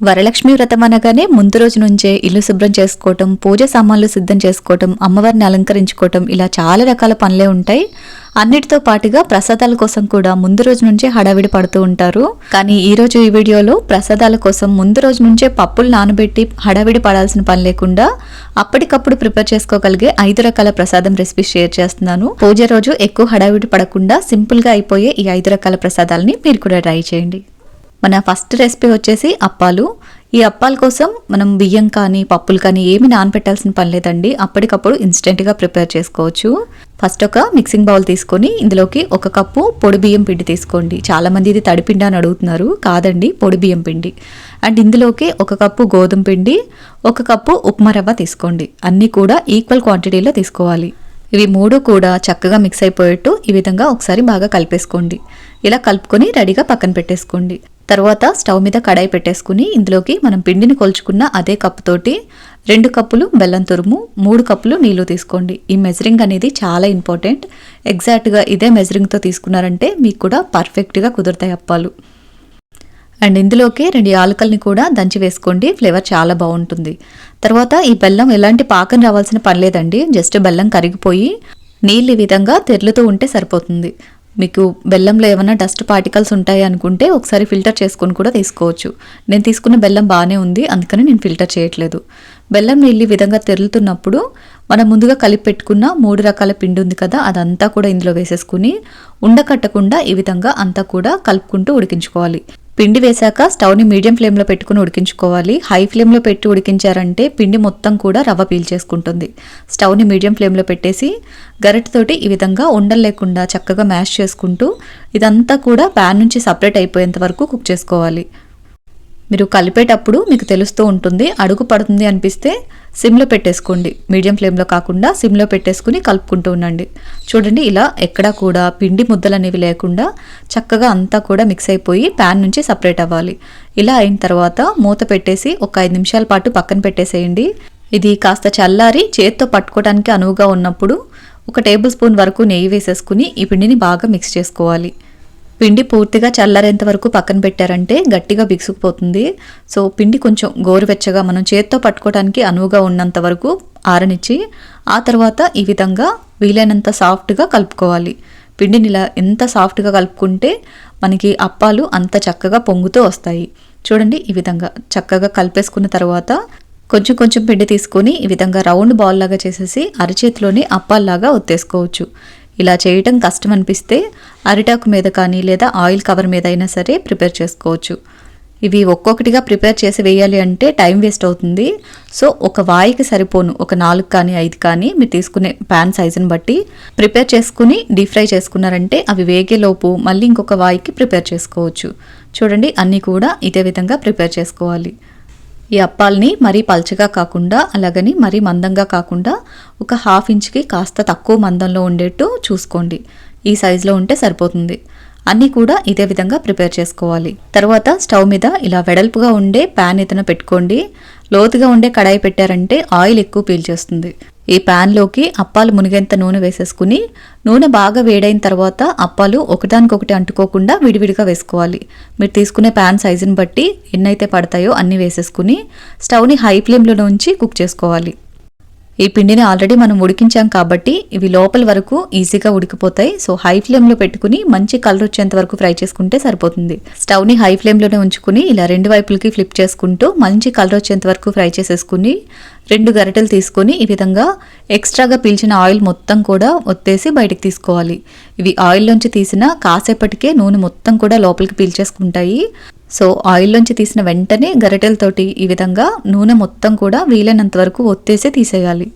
వరలక్ష్మి వ్రతం అనగానే ముందు రోజు నుంచే ఇల్లు శుభ్రం చేసుకోవటం పూజ సామాన్లు సిద్ధం చేసుకోవటం అమ్మవారిని అలంకరించుకోవటం ఇలా చాలా రకాల పనులే ఉంటాయి. అన్నిటితో పాటుగా ప్రసాదాల కోసం కూడా ముందు రోజు నుంచే హడావిడి పడుతూ ఉంటారు. కానీ ఈ రోజు ఈ వీడియోలో ప్రసాదాల కోసం ముందు రోజు నుంచే పప్పులు నానబెట్టి హడావిడి పడాల్సిన పని లేకుండా అప్పటికప్పుడు ప్రిపేర్ చేసుకోగలిగే ఐదు రకాల ప్రసాదం రెసిపీ షేర్ చేస్తున్నాను. పూజ రోజు ఎక్కువ హడావిడి పడకుండా సింపుల్గా అయిపోయే ఈ ఐదు రకాల ప్రసాదాలని మీరు కూడా ట్రై చేయండి. మన ఫస్ట్ రెసిపీ వచ్చేసి అప్పాలు. ఈ అప్పాల కోసం మనం బియ్యం కానీ పప్పులు కానీ ఏమి నానబెట్టాల్సిన పని లేదండి. అప్పటికప్పుడు ఇన్స్టెంట్గా ప్రిపేర్ చేసుకోవచ్చు. ఫస్ట్ ఒక మిక్సింగ్ బౌల్ తీసుకొని ఇందులోకి ఒక కప్పు పొడి బియ్యం పిండి తీసుకోండి. చాలామంది ఇది తడిపిండి అని అడుగుతున్నారు. కాదండి పొడి బియ్యం పిండి. అండ్ ఇందులోకి ఒక కప్పు గోధుమ పిండి ఒక కప్పు ఉప్మా రవ్వ తీసుకోండి. అన్నీ కూడా ఈక్వల్ క్వాంటిటీలో తీసుకోవాలి. ఇవి మూడు కూడా చక్కగా మిక్స్ అయిపోయేట్టు ఈ విధంగా ఒకసారి బాగా కలిపేసుకోండి. ఇలా కలుపుకొని రెడీగా పక్కన పెట్టేసుకోండి. తర్వాత స్టవ్ మీద కడాయి పెట్టేసుకుని ఇందులోకి మనం పిండిని కొల్చుకున్న అదే కప్పుతోటి రెండు కప్పులు బెల్లం తురుము మూడు కప్పులు నీళ్ళు తీసుకోండి. ఈ మెజరింగ్ అనేది చాలా ఇంపార్టెంట్ ఎగ్జాక్ట్గా ఇదే మెజరింగ్తో తీసుకున్నారంటే మీకు కూడా పర్ఫెక్ట్గా కుదురుతాయి అప్పాలు. అండ్ ఇందులోకి రెండు యాలకల్ని కూడా దంచి వేసుకోండి. ఫ్లేవర్ చాలా బాగుంటుంది. తర్వాత ఈ బెల్లం ఎలాంటి పాకం రావాల్సిన పని లేదండి. జస్ట్ బెల్లం కరిగిపోయి నీళ్ళు ఈ విధంగా తెరులుతూ ఉంటే సరిపోతుంది. మీకు బెల్లంలో ఏమైనా డస్ట్ పార్టికల్స్ ఉంటాయి అనుకుంటే ఒకసారి ఫిల్టర్ చేసుకొని కూడా తీసుకోవచ్చు. నేను తీసుకున్న బెల్లం బాగానే ఉంది అందుకని నేను ఫిల్టర్ చేయట్లేదు. బెల్లం నీళ్ళు ఈ విధంగా తెరులుతున్నప్పుడు మనం ముందుగా కలిపి పెట్టుకున్న మూడు రకాల పిండి ఉంది కదా అదంతా కూడా ఇందులో వేసేసుకుని ఉండకట్టకుండా ఈ విధంగా అంతా కూడా కలుపుకుంటూ ఉడికించుకోవాలి. పిండి వేశాక స్టవ్ని మీడియం ఫ్లేమ్లో పెట్టుకుని ఉడికించుకోవాలి. హై ఫ్లేమ్లో పెట్టి ఉడికించారంటే పిండి మొత్తం కూడా రవ్వ పీల్చేసుకుంటుంది. స్టవ్ని మీడియం ఫ్లేమ్లో పెట్టేసి గరిటతోటి ఈ విధంగా ఉండలు లేకుండా చక్కగా మ్యాష్ చేసుకుంటూ ఇదంతా కూడా ప్యాన్ నుంచి సపరేట్ అయిపోయేంత వరకు కుక్ చేసుకోవాలి. మీరు కలిపేటప్పుడు మీకు తెలుస్తూ ఉంటుంది అడుగు పడుతుంది అనిపిస్తే సిమ్లో పెట్టేసుకోండి. మీడియం ఫ్లేమ్లో కాకుండా సిమ్లో పెట్టేసుకుని కలుపుకుంటూ ఉండండి. చూడండి ఇలా ఎక్కడా కూడా పిండి ముద్దలు అనేవి లేకుండా చక్కగా అంతా కూడా మిక్స్ అయిపోయి ప్యాన్ నుంచి సపరేట్ అవ్వాలి. ఇలా అయిన తర్వాత మూత పెట్టేసి ఒక ఐదు నిమిషాల పాటు పక్కన పెట్టేసేయండి. ఇది కాస్త చల్లారి చేత్తో పట్టుకోవడానికి అనువుగా ఉన్నప్పుడు ఒక టేబుల్ స్పూన్ వరకు నెయ్యి వేసేసుకుని ఈ పిండిని బాగా మిక్స్ చేసుకోవాలి. పిండి పూర్తిగా చల్లారేంత వరకు పక్కన పెట్టారంటే గట్టిగా బిగుసుకుపోతుంది. సో పిండి కొంచెం గోరువెచ్చగా మనం చేత్తో పట్టుకోవడానికి అనువుగా ఉన్నంత వరకు ఆరనిచ్చి ఆ తర్వాత ఈ విధంగా వీలైనంత సాఫ్ట్గా కలుపుకోవాలి. పిండిని ఇలా ఎంత సాఫ్ట్గా కలుపుకుంటే మనకి అప్పాలు అంత చక్కగా పొంగుతూ వస్తాయి. చూడండి ఈ విధంగా చక్కగా కలిపేసుకున్న తర్వాత కొంచెం కొంచెం పిండి తీసుకొని ఈ విధంగా రౌండ్ బాల్ లాగా చేసేసి అరచేతిలోని అప్పాల్లాగా ఒత్తేసుకోవచ్చు. ఇలా చేయటం కష్టం అనిపిస్తే అరిటాకు మీద కానీ లేదా ఆయిల్ కవర్ మీద అయినా సరే ప్రిపేర్ చేసుకోవచ్చు. ఇవి ఒక్కొక్కటిగా ప్రిపేర్ చేసి వేయాలి అంటే టైం వేస్ట్ అవుతుంది. సో ఒక వాయికి సరిపోను. ఒక నాలుగు కానీ ఐదు కానీ మీరు తీసుకునే ప్యాన్ సైజుని బట్టి ప్రిపేర్ చేసుకుని డీప్ ఫ్రై చేసుకున్నారంటే అవి వేగేలోపు మళ్ళీ ఇంకొక వాయికి ప్రిపేర్ చేసుకోవచ్చు. చూడండి అన్నీ కూడా ఇదే విధంగా ప్రిపేర్ చేసుకోవాలి. ఈ అప్పాలని మరీ పల్చగా కాకుండా అలాగని మరీ మందంగా కాకుండా ఒక హాఫ్ ఇంచ్కి కాస్త తక్కువ మందంలో ఉండేట్టు చూసుకోండి. ఈ సైజులో ఉంటే సరిపోతుంది. అన్నీ కూడా ఇదే విధంగా ప్రిపేర్ చేసుకోవాలి. తర్వాత స్టవ్ మీద ఇలా వెడల్పుగా ఉండే ప్యాన్ ఏదైనా పెట్టుకోండి. లోతుగా ఉండే కడాయి పెట్టారంటే ఆయిల్ ఎక్కువ పీల్చేస్తుంది ఈ ప్యాన్లోకి అప్పాలు మునిగేంత నూనె వేసేసుకుని నూనె బాగా వేడైన తర్వాత అప్పాలు ఒకదానికొకటి అంటుకోకుండా విడివిడిగా వేసుకోవాలి. మీరు తీసుకునే ప్యాన్ సైజుని బట్టి ఎన్నైతే పడతాయో అన్నీ వేసేసుకుని స్టవ్ని హై ఫ్లేమ్లో ఉంచి కుక్ చేసుకోవాలి. ఈ పిండిని ఆల్రెడీ మనం ఉడికించాం కాబట్టి ఇవి లోపల వరకు ఈజీగా ఉడికిపోతాయి. సో హై ఫ్లేమ్లో పెట్టుకుని మంచి కలర్ వచ్చేంత వరకు ఫ్రై చేసుకుంటే సరిపోతుంది. స్టవ్ని హై ఫ్లేమ్లోనే ఉంచుకుని ఇలా రెండు వైపులకి ఫ్లిప్ చేసుకుంటూ మంచి కలర్ వచ్చేంత వరకు ఫ్రై చేసేసుకుని రెండు గరిటెలు తీసుకొని ఈ విధంగా ఎక్స్ట్రాగా పీల్చిన ఆయిల్ మొత్తం కూడా ఒత్తేసి బయటకు తీసుకోవాలి. ఇవి ఆయిల్లోంచి తీసిన కాసేపటికే నూనె మొత్తం కూడా లోపలికి పీల్చేసుకుంటాయి. సో ఆయిల్లోంచి తీసిన వెంటనే గరిటెలతోటి ఈ విధంగా నూనె మొత్తం కూడా వీలైనంత వరకు ఒత్తేసి తీసేయాలి.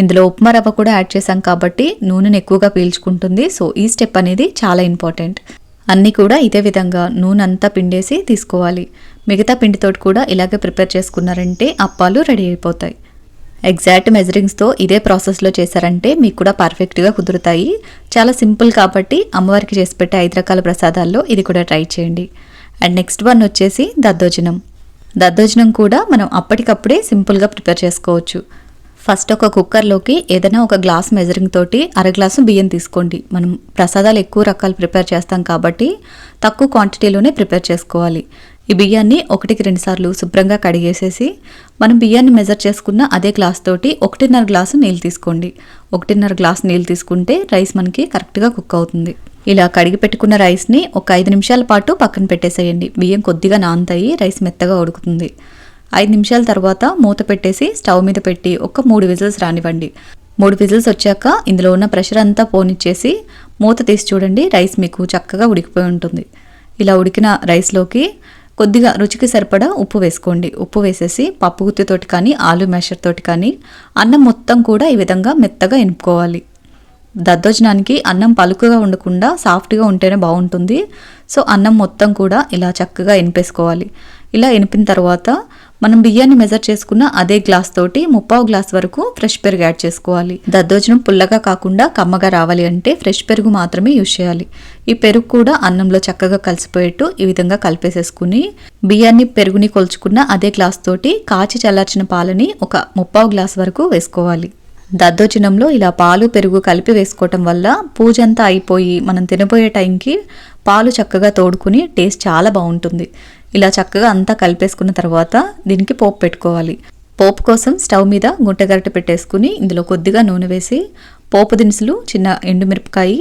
ఇందులో ఉప్మా రవ్వ కూడా యాడ్ చేశాం కాబట్టి నూనెను ఎక్కువగా పీల్చుకుంటుంది. సో ఈ స్టెప్ అనేది చాలా ఇంపార్టెంట్. అన్నీ కూడా ఇదే విధంగా నూనె అంతా పిండేసి తీసుకోవాలి. మిగతా పిండితోటి కూడా ఇలాగే ప్రిపేర్ చేసుకున్నారంటే అప్పాలు రెడీ అయిపోతాయి. ఎగ్జాక్ట్ మెజరింగ్స్తో ఇదే ప్రాసెస్లో చేశారంటే మీకు కూడా పర్ఫెక్ట్గా కుదురుతాయి. చాలా సింపుల్ కాబట్టి అమ్మవారికి చేసి పెట్టే ఐదు రకాల ప్రసాదాల్లో ఇది కూడా ట్రై చేయండి. అండ్ నెక్స్ట్ వన్ వచ్చేసి దద్దోజనం. దద్దోజనం కూడా మనం అప్పటికప్పుడే సింపుల్గా ప్రిపేర్ చేసుకోవచ్చు. ఫస్ట్ ఒక కుక్కర్లోకి ఏదైనా ఒక గ్లాస్ మెజరింగ్ తోటి అర గ్లాసు బియ్యం తీసుకోండి. మనం ప్రసాదాలు ఎక్కువ రకాలు ప్రిపేర్ చేస్తాం కాబట్టి తక్కువ క్వాంటిటీలోనే ప్రిపేర్ చేసుకోవాలి. ఈ బియ్యాన్ని ఒకటికి రెండుసార్లు శుభ్రంగా కడిగేసేసి మనం బియ్యాన్ని మెజర్ చేసుకున్న అదే గ్లాస్ తోటి ఒకటిన్నర గ్లాసు నీళ్ళు తీసుకోండి. ఒకటిన్నర గ్లాస్ నీళ్ళు తీసుకుంటే రైస్ మనకి కరెక్ట్గా కుక్ అవుతుంది. ఇలా కడిగి పెట్టుకున్న రైస్ని ఒక ఐదు నిమిషాల పాటు పక్కన పెట్టేసేయండి. బియ్యం కొద్దిగా నానతాయి రైస్ మెత్తగా ఉడుకుతుంది. ఐదు నిమిషాల తర్వాత మూత పెట్టేసి స్టవ్ మీద పెట్టి ఒక మూడు విజిల్స్ రానివ్వండి. మూడు విజిల్స్ వచ్చాక ఇందులో ఉన్న ప్రెషర్ అంతా పోనిచ్చేసి మూత తీసి చూడండి రైస్ మీకు చక్కగా ఉడికిపోయి ఉంటుంది. ఇలా ఉడికిన రైస్లోకి కొద్దిగా రుచికి సరిపడా ఉప్పు వేసుకోండి. ఉప్పు వేసేసి పప్పు గుత్తితోటి కానీ ఆలు మ్యాషర్ తోటి కానీ అన్నం మొత్తం కూడా ఈ విధంగా మెత్తగా ఇనుపుకోవాలి దద్దోజనానికి అన్నం పలుకుగా ఉండకుండా సాఫ్ట్గా ఉంటేనే బాగుంటుంది. సో అన్నం మొత్తం కూడా ఇలా చక్కగా ఎనిపేసుకోవాలి. ఇలా ఎనిపిన తర్వాత మనం బియ్యాన్ని మెజర్ చేసుకున్న అదే గ్లాస్ తోటి ముప్పావు గ్లాస్ వరకు ఫ్రెష్ పెరుగు యాడ్ చేసుకోవాలి. దద్దోజనం పుల్లగా కాకుండా కమ్మగా రావాలి అంటే ఫ్రెష్ పెరుగు మాత్రమే యూజ్ చేయాలి. ఈ పెరుగు కూడా అన్నంలో చక్కగా కలిసిపోయేట్టు ఈ విధంగా కలిపేసేసుకుని బియ్యాన్ని పెరుగుని కొలుచుకున్న అదే గ్లాస్ తోటి కాచి చల్లార్చిన పాలని ఒక ముప్పావు గ్లాస్ వరకు వేసుకోవాలి. దద్దోజనంలో ఇలా పాలు పెరుగు కలిపి వేసుకోవటం వల్ల పూజ అంతా అయిపోయి మనం తినబోయే టైంకి పాలు చక్కగా తోడుకుని టేస్ట్ చాలా బాగుంటుంది. ఇలా చక్కగా అంతా కలిపేసుకున్న తర్వాత దీనికి పోపు పెట్టుకోవాలి. పోపు కోసం స్టవ్ మీద గుంటగరిట పెట్టేసుకుని ఇందులో కొద్దిగా నూనె వేసి పోపు దినుసులు చిన్న ఎండుమిరపకాయి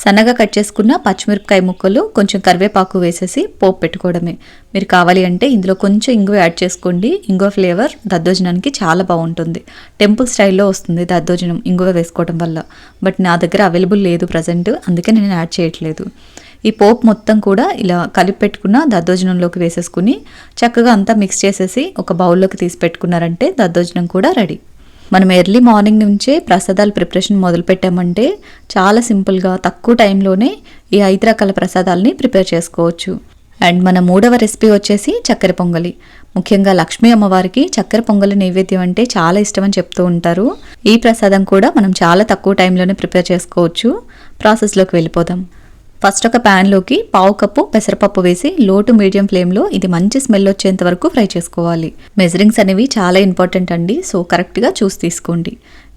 సన్నగా కట్ చేసుకున్న పచ్చిమిరపకాయ ముక్కలు కొంచెం కరివేపాకు వేసేసి పోపు పెట్టుకోవడమే. మీరు కావాలి అంటే ఇందులో కొంచెం ఇంగువ యాడ్ చేసుకోండి. ఇంగువ ఫ్లేవర్ దద్దోజనానికి చాలా బాగుంటుంది. టెంపుల్ స్టైల్లో వస్తుంది దద్దోజనం ఇంగువ వేసుకోవడం వల్ల. బట్ నా దగ్గర అవైలబుల్ లేదు ప్రజెంట్. అందుకే నేను యాడ్ చేయట్లేదు. ఈ పోపు మొత్తం కూడా ఇలా కలిపి పెట్టుకున్న దద్దోజనంలోకి వేసేసుకుని చక్కగా అంతా మిక్స్ చేసేసి ఒక బౌల్లోకి తీసి పెట్టుకున్నారంటే దద్దోజనం కూడా రెడీ. మనం ఎర్లీ మార్నింగ్ నుంచే ప్రసాదాలు ప్రిపరేషన్ మొదలు పెట్టామంటే చాలా సింపుల్గా తక్కువ టైంలోనే ఈ ఐదు రకాల ప్రసాదాలని ప్రిపేర్ చేసుకోవచ్చు. అండ్ మన మూడవ రెసిపీ వచ్చేసి చక్కెర పొంగలి. ముఖ్యంగా లక్ష్మీ అమ్మవారికి చక్కెర పొంగలి నైవేద్యం అంటే చాలా ఇష్టం అని చెప్తూ ఉంటారు. ఈ ప్రసాదం కూడా మనం చాలా తక్కువ టైంలోనే ప్రిపేర్ చేసుకోవచ్చు. ప్రాసెస్లోకి వెళ్ళిపోదాం. ఫస్ట్ ఒక ప్యాన్లోకి పావు కప్పు పెసరపప్పు వేసి లో టు మీడియం ఫ్లేమ్లో ఇది మంచి స్మెల్ వచ్చేంత వరకు ఫ్రై చేసుకోవాలి. మెజరింగ్స్ అనేవి చాలా ఇంపార్టెంట్ అండి. సో కరెక్ట్గా చూసి తీసుకోండి.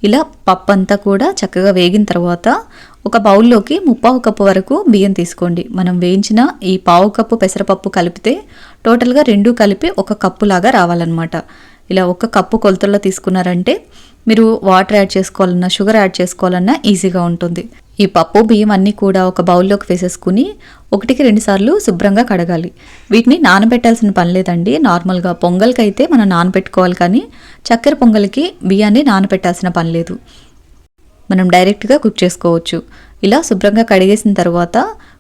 ఇలా పప్పు అంతా కూడా చక్కగా వేగిన తర్వాత ఒక బౌల్లోకి ముప్పావు కప్పు వరకు బియ్యం తీసుకోండి. మనం వేయించిన ఈ పావు కప్పు పెసరపప్పు కలిపితే టోటల్గా రెండు కలిపి ఒక కప్పు లాగా రావాలన్నమాట. ఇలా ఒక కప్పు కొలతల్లో తీసుకున్నారంటే మీరు వాటర్ యాడ్ చేసుకోవాలన్నా షుగర్ యాడ్ చేసుకోవాలన్నా ఈజీగా ఉంటుంది. ఈ పప్పు బియ్యం అన్నీ కూడా ఒక బౌల్లోకి వేసేసుకుని ఒకటికి రెండుసార్లు శుభ్రంగా కడగాలి. వీటిని నానబెట్టాల్సిన పని లేదండి. నార్మల్గా పొంగల్కి అయితే మనం నానబెట్టుకోవాలి కానీ చక్కెర పొంగల్కి బియ్యాన్ని నానబెట్టాల్సిన పని లేదు. మనం డైరెక్ట్గా కుక్ చేసుకోవచ్చు. ఇలా శుభ్రంగా కడిగేసిన తర్వాత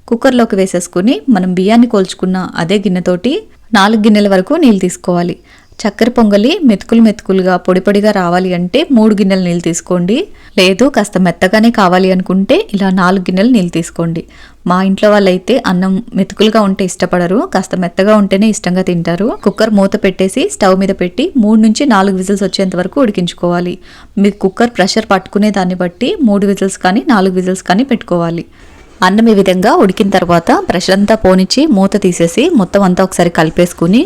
కుక్కర్లోకి వేసేసుకుని మనం బియ్యాన్ని కోల్చుకున్న అదే గిన్నెతోటి నాలుగు గిన్నెల వరకు నీళ్ళు తీసుకోవాలి. చక్కెర పొంగలి మెతుకులు మెతుకులుగా పొడి పొడిగా రావాలి అంటే మూడు గిన్నెలు నీళ్ళు తీసుకోండి. లేదు కాస్త మెత్తగానే కావాలి అనుకుంటే ఇలా నాలుగు గిన్నెలు నీళ్ళు తీసుకోండి. మా ఇంట్లో వాళ్ళైతే అన్నం మెతుకులుగా ఉంటే ఇష్టపడరు కాస్త మెత్తగా ఉంటేనే ఇష్టంగా తింటారు. కుక్కర్ మూత పెట్టేసి స్టవ్ మీద పెట్టి మూడు నుంచి నాలుగు విజిల్స్ వచ్చేంత వరకు ఉడికించుకోవాలి. మీ కుక్కర్ ప్రెషర్ పట్టుకునే దాన్ని బట్టి మూడు విజిల్స్ కానీ నాలుగు విజిల్స్ కానీ పెట్టుకోవాలి. అన్నం ఈ విధంగా ఉడికిన తర్వాత ప్రెషర్ అంతా పోనిచ్చి మూత తీసేసి మొత్తం అంతా ఒకసారి కలిపేసుకుని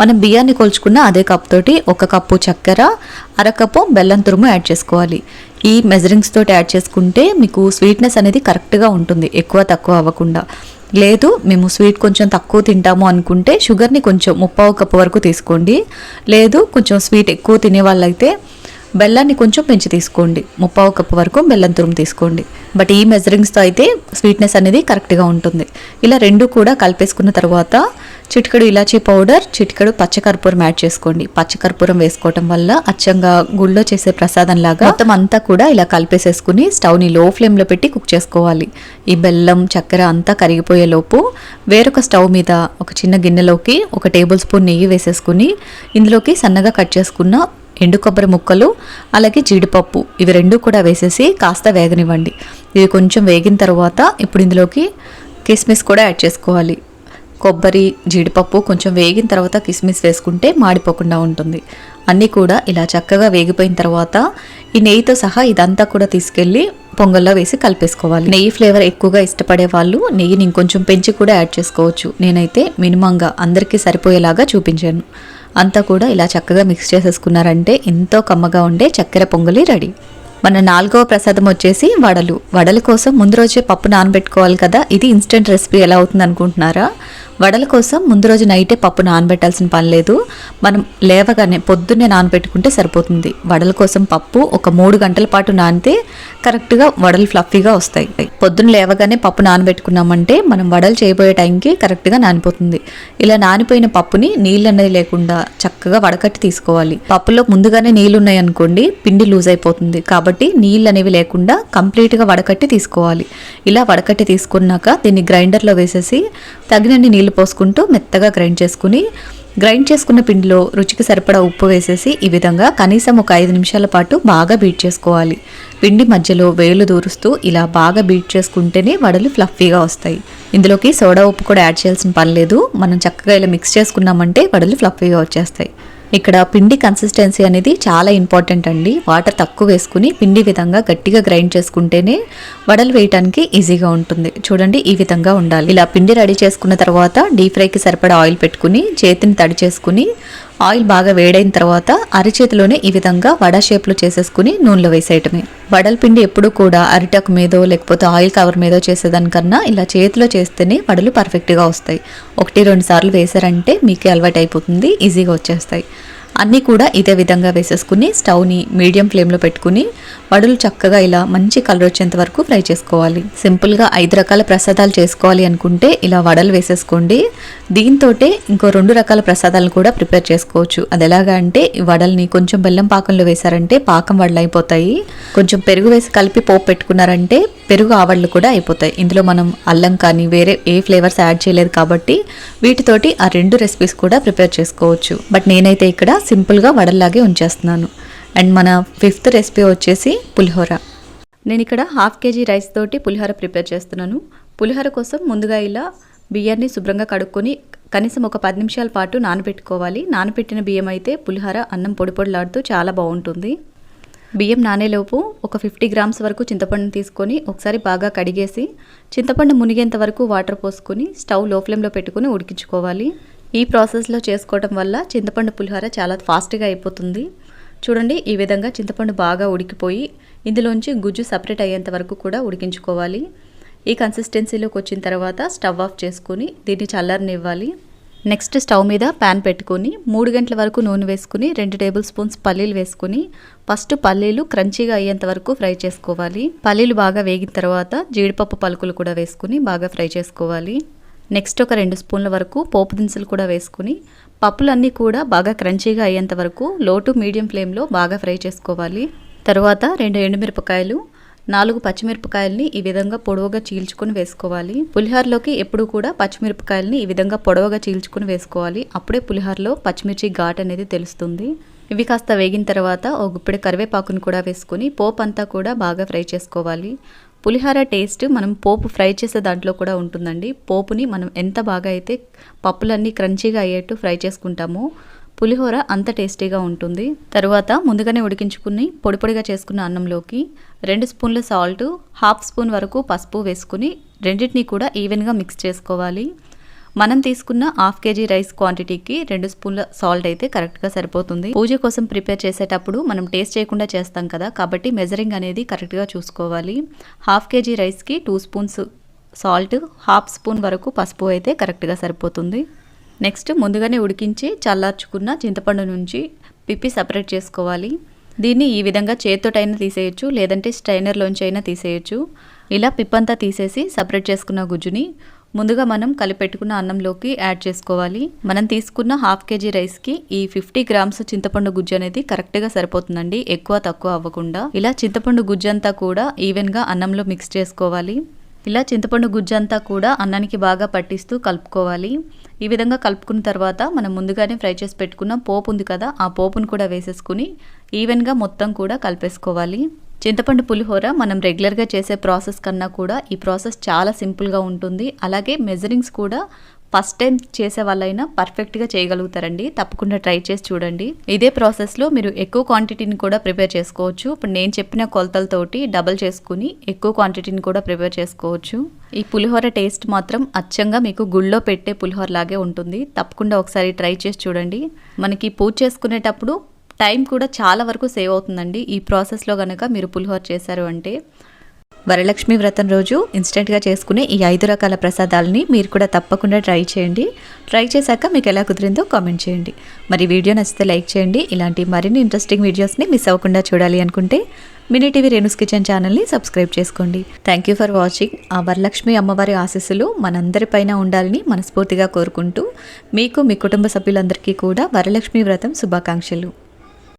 మనం బియ్యాన్ని కొలుచుకున్న అదే కప్ తోటి ఒక కప్పు చక్కెర అరకప్పు బెల్లం తురుము యాడ్ చేసుకోవాలి. ఈ మెజరింగ్స్ తోటి యాడ్ చేసుకుంటే మీకు స్వీట్నెస్ అనేది కరెక్ట్గా ఉంటుంది ఎక్కువ తక్కువ అవ్వకుండా. లేదు మేము స్వీట్ కొంచెం తక్కువ తింటాము అనుకుంటే షుగర్ని కొంచెం ముప్పావు కప్పు వరకు తీసుకోండి. లేదు కొంచెం స్వీట్ ఎక్కువ తినే వాళ్ళైతే బెల్లాన్ని కొంచెం పెంచి తీసుకోండి. ముప్పావు కప్పు వరకు బెల్లం తురుము తీసుకోండి. బట్ ఈ మెజరింగ్స్తో అయితే స్వీట్నెస్ అనేది కరెక్ట్గా ఉంటుంది. ఇలా రెండు కూడా కలిపేసుకున్న తర్వాత చిటికెడు ఇలాచీ పౌడర్ చిటికెడు పచ్చకర్పూరం యాడ్ చేసుకోండి. పచ్చకర్పూరం వేసుకోవటం వల్ల అచ్చంగా గుళ్ళో చేసే ప్రసాదం లాగా మొత్తం అంతా కూడా ఇలా కలిపేసేసుకుని స్టవ్ని లో ఫ్లేమ్లో పెట్టి కుక్ చేసుకోవాలి. ఈ బెల్లం చక్కెర అంతా కరిగిపోయే లోపు వేరొక స్టవ్ మీద ఒక చిన్న గిన్నెలోకి ఒక టేబుల్ స్పూన్ నెయ్యి వేసేసుకుని ఇందులోకి సన్నగా కట్ చేసుకున్న ఎండు కొబ్బరి ముక్కలు అలాగే జీడిపప్పు. ఇవి రెండు కూడా వేసేసి కాస్త వేగనివ్వండి. ఇవి కొంచెం వేగిన తర్వాత ఇప్పుడు ఇందులోకి కిస్మిస్ కూడా యాడ్ చేసుకోవాలి. కొబ్బరి జీడిపప్పు కొంచెం వేగిన తర్వాత కిస్మిస్ వేసుకుంటే మాడిపోకుండా ఉంటుంది. అన్నీ కూడా ఇలా చక్కగా వేగిపోయిన తర్వాత ఈ నెయ్యితో సహా ఇదంతా కూడా తీసుకెళ్ళి పొంగల్లో వేసి కలిపేసుకోవాలి. నెయ్యి ఫ్లేవర్ ఎక్కువగా ఇష్టపడే వాళ్ళు నెయ్యిని ఇంకొంచెం పెంచి కూడా యాడ్ చేసుకోవచ్చు. నేనైతే మినిమంగా అందరికీ సరిపోయేలాగా చూపించాను. అంతా కూడా ఇలా చక్కగా మిక్స్ చేసేసుకున్నారంటే ఎంతో కమ్మగా ఉండే చక్కెర పొంగలి రెడీ. మన నాలుగవ ప్రసాదం వచ్చేసి వడలు. వడల కోసం ముందు రోజే పప్పు నానబెట్టుకోవాలి కదా? ఇది ఇన్స్టెంట్ రెసిపీ ఎలా అవుతుంది అనుకుంటున్నారా వడల కోసం ముందు రోజు నైటే పప్పు నానబెట్టాల్సిన పని లేదు. మనం లేవగానే పొద్దున్నే నానబెట్టుకుంటే సరిపోతుంది. వడల కోసం పప్పు ఒక మూడు గంటల పాటు నానితే కరెక్ట్గా వడలు ఫ్లఫీగా వస్తాయి. పొద్దున్న లేవగానే పప్పు నానబెట్టుకున్నామంటే మనం వడలు చేయబోయే టైంకి కరెక్ట్గా నానిపోతుంది. ఇలా నానిపోయిన పప్పుని నీళ్ళు అనేది లేకుండా చక్కగా వడకట్టి తీసుకోవాలి. పప్పులో ముందుగానే నీళ్ళు ఉన్నాయనుకోండి పిండి లూజ్ అయిపోతుంది. కాబట్టి నీళ్ళు అనేవి లేకుండా కంప్లీట్గా వడకట్టి తీసుకోవాలి. ఇలా వడకట్టి తీసుకున్నాక దీన్ని గ్రైండర్లో వేసేసి తగినన్ని నీళ్ళు నీళ్ళు పోసుకుంటూ మెత్తగా గ్రైండ్ చేసుకుని గ్రైండ్ చేసుకున్న పిండిలో రుచికి సరిపడా ఉప్పు వేసేసి ఈ విధంగా కనీసం ఒక ఐదు నిమిషాల పాటు బాగా బీట్ చేసుకోవాలి. పిండి మధ్యలో వేలు దూరుస్తూ ఇలా బాగా బీట్ చేసుకుంటేనే వడలు ఫ్లఫీగా వస్తాయి. ఇందులోకి సోడా ఉప్పు కూడా యాడ్ చేయాల్సిన పని లేదు. మనం చక్కగా ఇలా మిక్స్ చేసుకున్నామంటే వడలు ఫ్లఫీగా వచ్చేస్తాయి. ఇక్కడ పిండి కన్సిస్టెన్సీ అనేది చాలా ఇంపార్టెంట్ అండి. వాటర్ తక్కువ వేసుకుని పిండి విధంగా గట్టిగా గ్రైండ్ చేసుకుంటేనే వడలు వేయడానికి ఈజీగా ఉంటుంది. చూడండి ఈ విధంగా ఉండాలి. ఇలా పిండి రెడీ చేసుకున్న తర్వాత డీప్ ఫ్రైకి సరిపడా ఆయిల్ పెట్టుకుని చేతిని తడి చేసుకుని ఆయిల్ బాగా వేడైన తర్వాత అరిచేతిలోనే ఈ విధంగా వడ షేప్లో చేసేసుకుని నూనెలో వేసేయటమే. వడల పిండి ఎప్పుడు కూడా అరిటాకు మీదో లేకపోతే ఆయిల్ కవర్ మీదో చేసేదానికన్నా ఇలా చేతిలో చేస్తేనే వడలు పర్ఫెక్ట్గా వస్తాయి. ఒకటి రెండు సార్లు వేసారంటే మీకే అలవాటు అయిపోతుంది ఈజీగా వచ్చేస్తాయి. అన్నీ కూడా ఇదే విధంగా వేసేసుకుని స్టవ్ని మీడియం ఫ్లేమ్లో పెట్టుకుని వడలు చక్కగా ఇలా మంచి కలర్ వచ్చేంత వరకు ఫ్రై చేసుకోవాలి. సింపుల్గా ఐదు రకాల ప్రసాదాలు చేసుకోవాలి అనుకుంటే ఇలా వడలు వేసేసుకోండి. దీంతో ఇంకో రెండు రకాల ప్రసాదాలను కూడా ప్రిపేర్ చేసుకోవచ్చు. అది ఎలాగా అంటే ఈ వడల్ని కొంచెం బెల్లం పాకంలో వేశారంటే పాకం వడలు అయిపోతాయి కొంచెం పెరుగు వేసి కలిపి పోపు పెట్టుకున్నారంటే పెరుగు ఆవడలు కూడా అయిపోతాయి. ఇందులో మనం అల్లం కానీ వేరే ఏ ఫ్లేవర్స్ యాడ్ చేయలేదు కాబట్టి వీటితోటి ఆ రెండు రెసిపీస్ కూడా ప్రిపేర్ చేసుకోవచ్చు. బట్ నేనైతే ఇక్కడ సింపుల్గా వడల్లాగే ఉంచేస్తున్నాను. అండ్ మన ఫిఫ్త్ రెసిపీ వచ్చేసి పులిహోర. నేను ఇక్కడ హాఫ్ కేజీ రైస్ తోటి పులిహోర ప్రిపేర్ చేస్తున్నాను. పులిహోర కోసం ముందుగా ఇలా బియ్యాన్ని శుభ్రంగా కడుక్కొని కనీసం ఒక పది నిమిషాల పాటు నానబెట్టుకోవాలి. నానబెట్టిన బియ్యం అయితే పులిహోర అన్నం పొడి పొడిలాడుతూ చాలా బాగుంటుంది. బియ్యం నానేలోపు ఒక ఫిఫ్టీ గ్రామ్స్ వరకు చింతపండుని తీసుకొని ఒకసారి బాగా కడిగేసి చింతపండు మునిగేంత వరకు వాటర్ పోసుకొని స్టవ్లో ఫ్లేమ్లో పెట్టుకొని ఉడికించుకోవాలి. ఈ ప్రాసెస్లో చేసుకోవడం వల్ల చింతపండు పులిహోర చాలా ఫాస్ట్గా అయిపోతుంది. చూడండి ఈ విధంగా చింతపండు బాగా ఉడికిపోయి ఇందులోంచి గుజ్జు సపరేట్ అయ్యేంత వరకు కూడా ఉడికించుకోవాలి. ఈ కన్సిస్టెన్సీలోకి వచ్చిన తర్వాత స్టవ్ ఆఫ్ చేసుకుని దీన్ని చల్లారనివ్వాలి. నెక్స్ట్ స్టవ్ మీద ప్యాన్ పెట్టుకొని మూడు గంటల వరకు నూనె వేసుకుని రెండు టేబుల్ స్పూన్స్ పల్లీలు వేసుకుని ఫస్ట్ పల్లీలు క్రంచీగా అయ్యేంత వరకు ఫ్రై చేసుకోవాలి. పల్లీలు బాగా వేగిన తర్వాత జీడిపప్పు పలుకులు కూడా వేసుకుని బాగా ఫ్రై చేసుకోవాలి. నెక్స్ట్ ఒక రెండు స్పూన్ల వరకు పోపు దినుసులు కూడా వేసుకుని పప్పులన్నీ కూడా బాగా క్రంచీగా అయ్యేంత వరకు లో టు మీడియం ఫ్లేమ్లో బాగా ఫ్రై చేసుకోవాలి. తరువాత రెండు ఎండుమిరపకాయలు నాలుగు పచ్చిమిరపకాయల్ని ఈ విధంగా పొడవుగా చీల్చుకుని వేసుకోవాలి. పులిహోరలోకి ఎప్పుడు కూడా పచ్చిమిరపకాయల్ని ఈ విధంగా పొడవుగా చీల్చుకుని వేసుకోవాలి. అప్పుడే పులిహోరలో పచ్చిమిర్చి ఘాట్ అనేది తెలుస్తుంది. ఇవి కాస్త వేగిన తర్వాత ఒక గుప్పెడు కరివేపాకును కూడా వేసుకుని పోపు అంతా కూడా బాగా ఫ్రై చేసుకోవాలి. పులిహోర టేస్ట్ మనం పోపు ఫ్రై చేసే దాంట్లో కూడా ఉంటుందండి. పోపుని మనం ఎంత బాగా అయితే పప్పులన్నీ క్రంచీగా అయ్యేట్టు ఫ్రై చేసుకుంటామో పులిహోర అంత టేస్టీగా ఉంటుంది. తరువాత ముందుగానే ఉడికించుకుని పొడి పొడిగా చేసుకున్న అన్నంలోకి రెండు స్పూన్ల సాల్ట్ హాఫ్ స్పూన్ వరకు పసుపు వేసుకుని రెండింటినీ కూడా ఈవెన్గా మిక్స్ చేసుకోవాలి. మనం తీసుకున్న హాఫ్ కేజీ రైస్ క్వాంటిటీకి రెండు స్పూన్ల సాల్ట్ అయితే కరెక్ట్గా సరిపోతుంది. పూజ కోసం ప్రిపేర్ చేసేటప్పుడు మనం టేస్ట్ చేయకుండా చేస్తాం కదా కాబట్టి మెజరింగ్ అనేది కరెక్ట్గా చూసుకోవాలి. హాఫ్ కేజీ రైస్కి two spoons salt half spoon వరకు పసుపు అయితే కరెక్ట్గా సరిపోతుంది. నెక్స్ట్ ముందుగానే ఉడికించి చల్లార్చుకున్న చింతపండు నుంచి పిప్పి సపరేట్ చేసుకోవాలి. దీన్ని ఈ విధంగా చేత్తోటైనా తీసేయచ్చు లేదంటే స్ట్రైనర్లోంచి అయినా తీసేయచ్చు. ఇలా పిప్పంతా తీసేసి సపరేట్ చేసుకున్న గుజ్జుని ముందుగా మనం కలిపెట్టుకున్న అన్నంలోకి యాడ్ చేసుకోవాలి. మనం తీసుకున్న హాఫ్ కేజీ రైస్కి ఈ ఫిఫ్టీ గ్రామ్స్ చింతపండు గుజ్జు అనేది కరెక్ట్గా సరిపోతుందండి. ఎక్కువ తక్కువ అవ్వకుండా. ఇలా చింతపండు గుజ్జు అంతా కూడా ఈవెన్గా అన్నంలో మిక్స్ చేసుకోవాలి. ఇలా చింతపండు గుజ్జంతా కూడా అన్నానికి బాగా పట్టిస్తూ కలుపుకోవాలి. ఈ విధంగా కలుపుకున్న తర్వాత మనం ముందుగానే ఫ్రై చేసి పెట్టుకున్న పోపు ఉంది కదా ఆ పోపును కూడా వేసేసుకుని ఈవెన్గా మొత్తం కూడా కలిపేసుకోవాలి. చింతపండు పులిహోర మనం రెగ్యులర్గా చేసే ప్రాసెస్ కన్నా కూడా ఈ ప్రాసెస్ చాలా సింపుల్గా ఉంటుంది. అలాగే మెజరింగ్స్ కూడా ఫస్ట్ టైం చేసే వాళ్ళైనా పర్ఫెక్ట్గా చేయగలుగుతారండి. తప్పకుండా ట్రై చేసి చూడండి. ఇదే ప్రాసెస్లో మీరు ఎక్కువ క్వాంటిటీని కూడా ప్రిపేర్ చేసుకోవచ్చు. ఇప్పుడు నేను చెప్పిన కొలతలతోటి డబల్ చేసుకుని ఎక్కువ క్వాంటిటీని కూడా ప్రిపేర్ చేసుకోవచ్చు. ఈ పులిహోర టేస్ట్ మాత్రం అచ్చంగా మీకు గుళ్ళో పెట్టే పులిహోర లాగే ఉంటుంది. తప్పకుండా ఒకసారి ట్రై చేసి చూడండి. మనకి పూజ చేసుకునేటప్పుడు టైం కూడా చాలా వరకు సేవ్ అవుతుందండి. ఈ ప్రాసెస్లో కనుక మీరు పులిహోర చేశారు అంటే వరలక్ష్మి వ్రతం రోజు ఇన్స్టెంట్గా చేసుకునే ఈ ఐదు రకాల ప్రసాదాలని మీరు కూడా తప్పకుండా ట్రై చేయండి. ట్రై చేశాక మీకు ఎలా కుదిరిందో కామెంట్ చేయండి. మరి వీడియో నచ్చితే లైక్ చేయండి. ఇలాంటి మరిన్ని ఇంట్రెస్టింగ్ వీడియోస్ని మిస్ అవ్వకుండా చూడాలి అనుకుంటే మినీ టీవీ రేణుస్ కిచెన్ ఛానల్ని సబ్స్క్రైబ్ చేసుకోండి. Thank you for watching. ఆ వరలక్ష్మి అమ్మవారి ఆశీస్సులు మనందరిపైన ఉండాలని మనస్ఫూర్తిగా కోరుకుంటూ మీకు మీ కుటుంబ సభ్యులందరికీ కూడా వరలక్ష్మి వ్రతం శుభాకాంక్షలు.